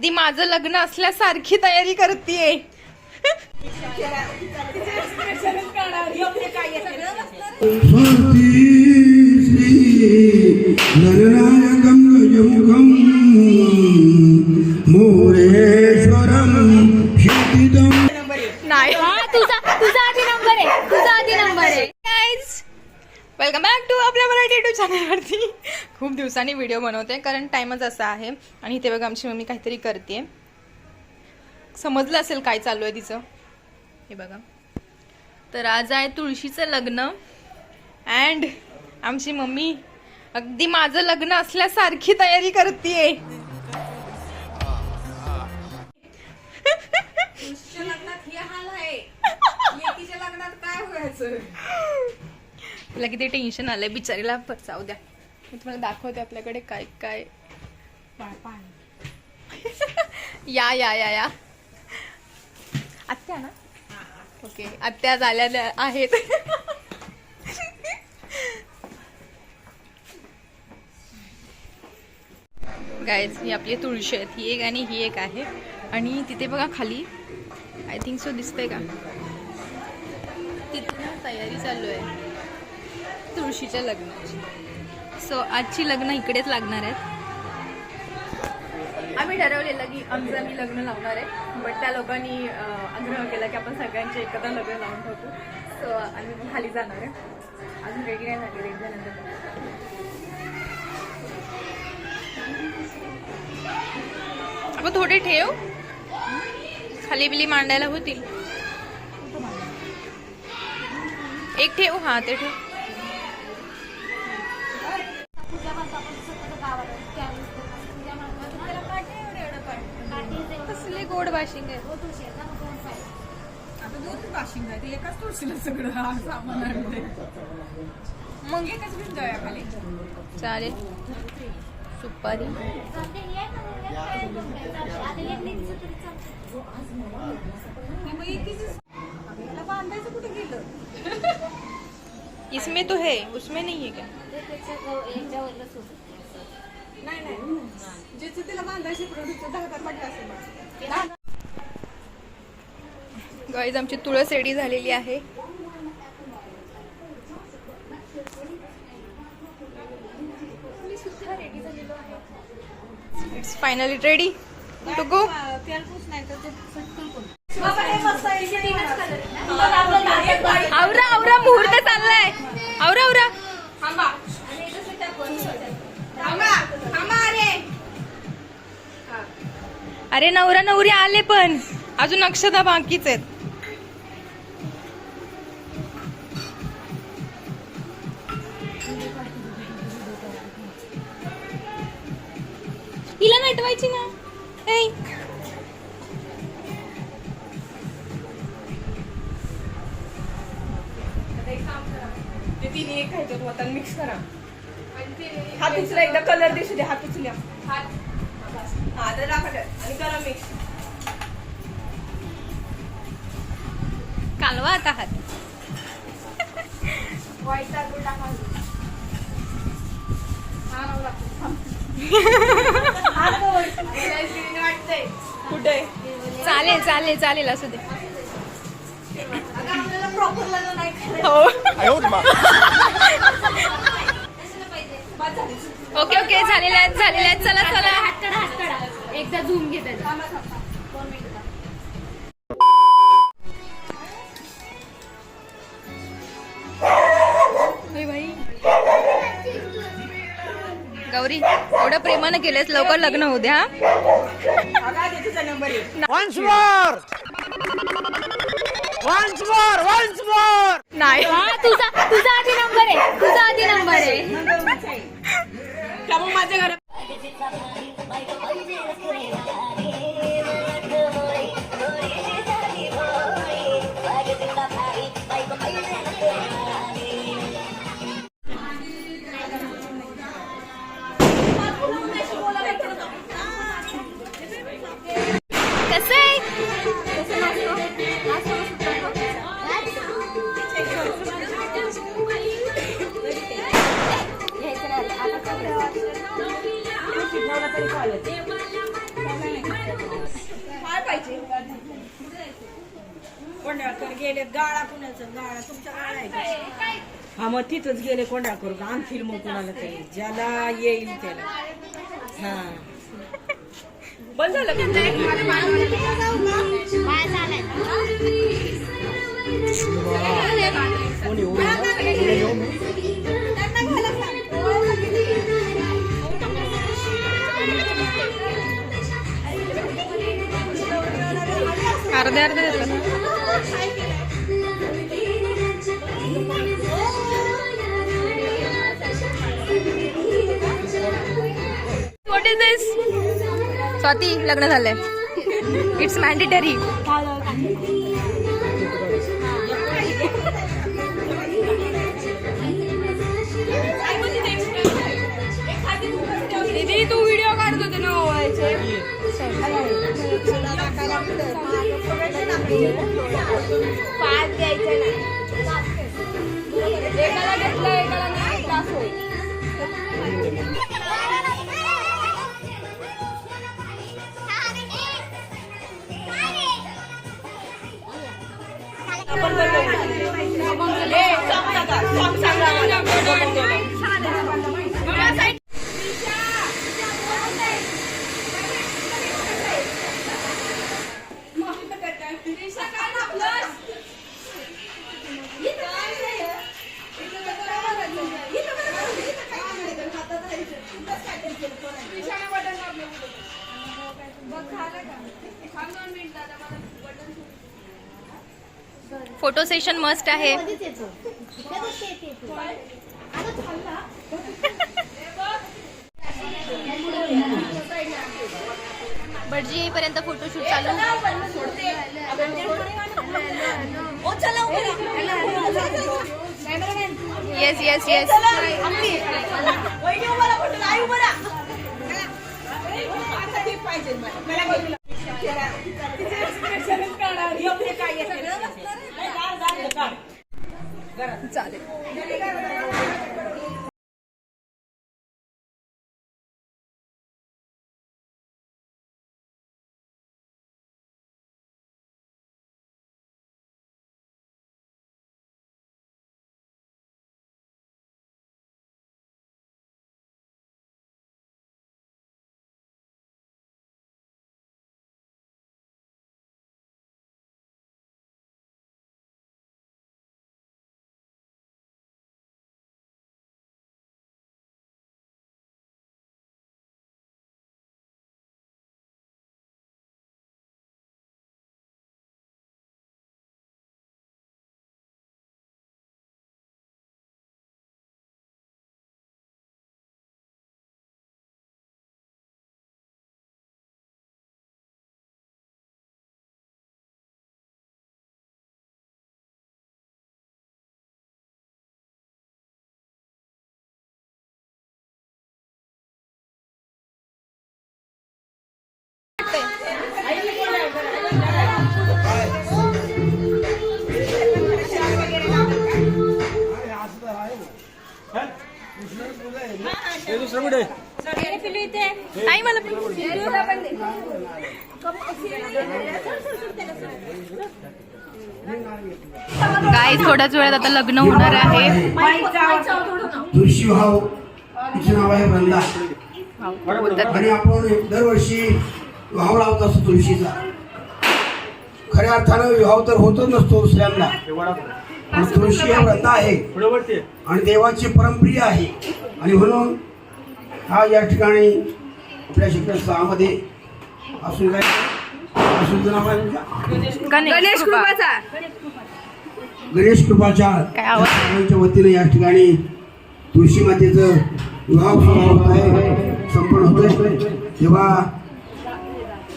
अगदी माझं लग्न असल्यासारखी तयारी करतीये. नरनायकं गजमुखं मोरेश्वरं क्षितिदम् नाही. हा तुझा तुझा आधी नंबर आहे. तुझा आधी नंबर आहे. Guys welcome back to Marathi YouTube चॅनलवरती खूप दिवसांनी व्हिडिओ बनवते कारण टाईमच असा आहे. आणि इथे बघा आमची मम्मी काहीतरी करते. समजलं असेल काय चालू आहे तिचं. हे बघा. तर आज आहे तुळशीचं लग्न. अँड आमची मम्मी अगदी माझं लग्न असल्यासारखी तयारी करते तिला किती टेन्शन आलंय बिचारीला. जाऊ द्या. मी तुम्हाला दाखवते आपल्याकडे काय काय. या या या या. आत्या ना? ओके आत्या झाल्या आहेत. गायज ही आपली तुळशी आहेत. ही एक आणि ही एक आहे. आणि तिथे बघा खाली आय थिंक सो दिसतंय का? तिथे ना तयारी चालू आहे. तुळशीच्या लग्नाची. सो आजची लग्न इकडेच लागणार आहेत. आम्ही ठरवलेलं की आमचं आम्ही लग्न लावणार आहे बट त्या लोकांनी आग्रह केला की आपण सगळ्यांचे एकत्र लग्न लावून ठेवतो सो आम्ही मग खाली जाणार आहे. अजून रेडी नाही झाली रेडी झाल्यानंतर आपण थोडे ठेव. खाली बिली मांडायला होतील. एक ठेव हा ते ठेव. गोड वाशिंग आहे. आता दोन वाशिंग आहे. ते एकाच तुळशीला सगळं हा सामान आणलंय. मग? एकच घेऊन जाऊया खाली. चालेल. सुपारी. हे मग बांधायचं कुठे गेलं? इसमें तो है उसमें नहीं है क्या? नाही नाही. ज्याचं तिला बांधायची प्रोडक्ट दहा हजार पाठवा असेल गाईज आमची तुळस रेडी झालेली आहे. It's finally ready to go आवरा आवरा मुहूर्त चाललाय. आवरा आवरा. अरे नवरा नवरी आले पण. अजून अक्षता बाकीच आहेत. हिला नटवायची ना. तिने एक खायचं मिक्स करा. हात उचला एकदा कलर दिसू दे उचल्या हा दाखवलं आणि करा मिक्स. कालवा आता हात व्हाईट टाकून टाका हा नवरा वाटतंय. कुठे? चालेल चालेल चालेल असू दे. आपल्याला प्रॉपर लग्न नाही करायचं. हो. ओके ओके झालेल्या आहेत झालेल्या आहेत. चला चला. हात काढा हात काढा एकदा झूम घे त्याचा. थांबा, थांबा. दोन मिनिटं थांबा. होय भाई गौरी एवढं प्रेमानं केलंस लवकर लग्न होऊ द्या आधी तरी चालेल. काय पाहिजे? कोंडाळकर गेले गाळा कुणाचं? गाळा तुमचा गाळा आहे का? हा मग तिथंच गेले कोंडाळकर का? आणतील मग कुणाला तरी. ज्याला येईल त्याला. हा. बंद झालं का? अर्धे अर्धे देतात व्हॉट इज दिस स्वाती लग्न झालंय. इट्स मॅन्डेटरी तू व्हिडिओ काढत होते ना ओवायचे पाच द्यायचे नाही. एकाला घेतलं एकाला नाही त्रास होईल. आपण बंद सेशन मस्ट आहे. भटजी येईपर्यंत फोटोशूट चालू. येस येस येस पाहिजे मला. मला बघू. तिचे expression काढा. एवढे काय येते ना? नाही, जा, जा, जा, काढ. चालेल. नाही मला गाय थोड्याच वेळात आता लग्न होणार आहे. तुळशी भाव तिचे नाव आहे वृंदा. आणि आपण दरवर्षी लावत असतो तुळशीचा. खऱ्या अर्थानं विवाह तर होतच नसतो दुसऱ्यांना पण तुळशी हे व्रत आहे. आणि देवाची परमप्रिय आहे. आणि म्हणून हा या ठिकाणी आपल्या शिक्षणस्थळामध्ये असून काय? तुमच्या? गणेश गणेश? सर्वांच्या वतीने या ठिकाणी तुळशी मातेचं विवाह होत आहे. संपन्न होतोय. तेव्हा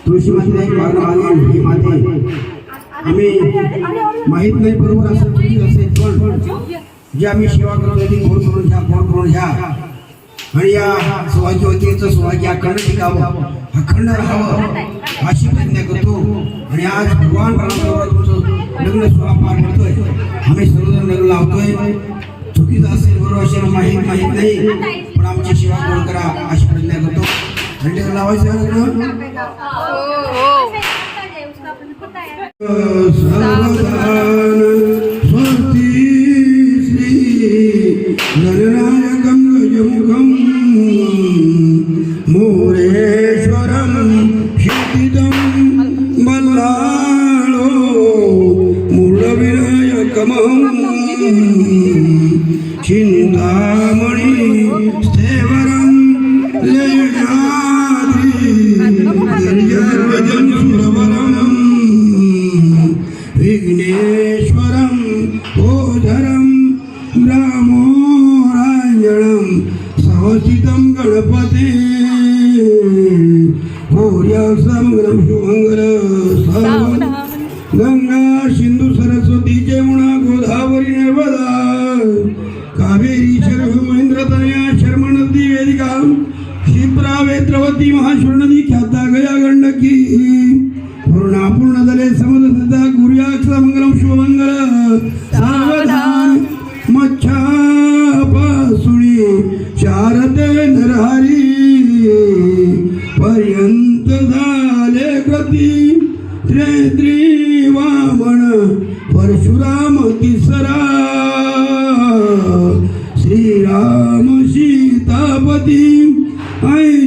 तुळशी मातेला मागेल ही माती आम्ही माहीत नाही बरोबर असं किती असेल पण जे आम्ही सेवा करून होती करून घ्या फोन करून घ्या. आणि या सौभाग्य वतीचं सौभाग्य अखंड टिकावं अखंड राहावं अशी प्रज्ञा करतो. आणि आज भगवान रामाबरोबर तुमचं लग्न सोहळा पार पडतोय. आम्ही सर्वजण लग्न लावतोय. चुकीचं असेल बरोबर असेल माहीत माहीत नाही. पण आमची सेवा करून करा अशी प्रज्ञा करतो. धन्यवाद लावायचं विघ्नेश्वरं ओधरं रामोराञ्जनं सहसितं गणपते। भूर्यसमग्रं शुभङ्गर सर्वं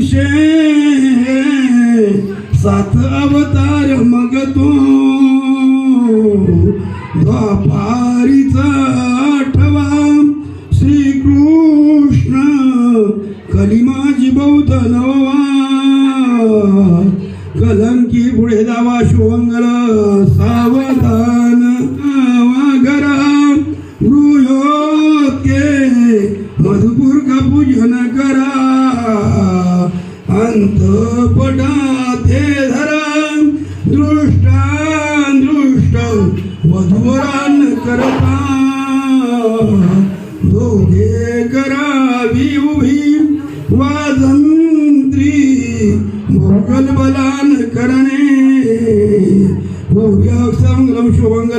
शे सात अवतार मग तो द्वापारीचा आठवा श्रीकृष्ण कलिमाजी बौद्ध नववा. कलंकी पुढे दावा शुभंगल सावधान वागरा गृहोत्के मधुपूर का पूजन करा. अंतपटाथे धरा दृष्टान दृष्ट करता। दोघे करावी उभी वाजंत्री भोगल बलान करणे। भव्य संग्रम शुभंग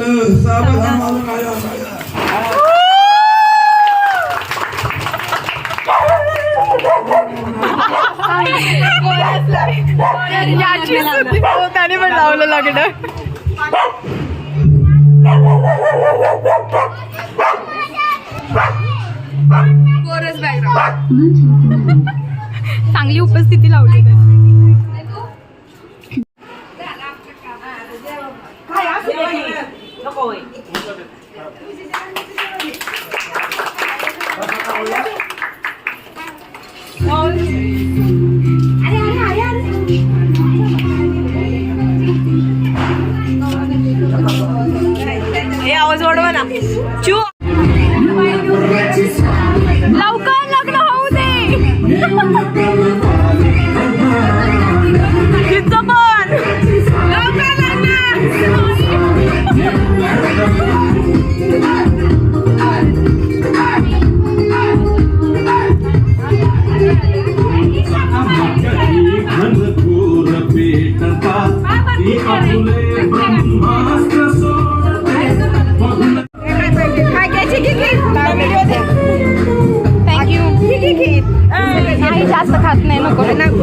लावलं लागलं. चांगली उपस्थिती लावली त्यांनी.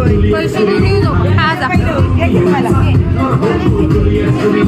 नको हा जा बोलूया सुरी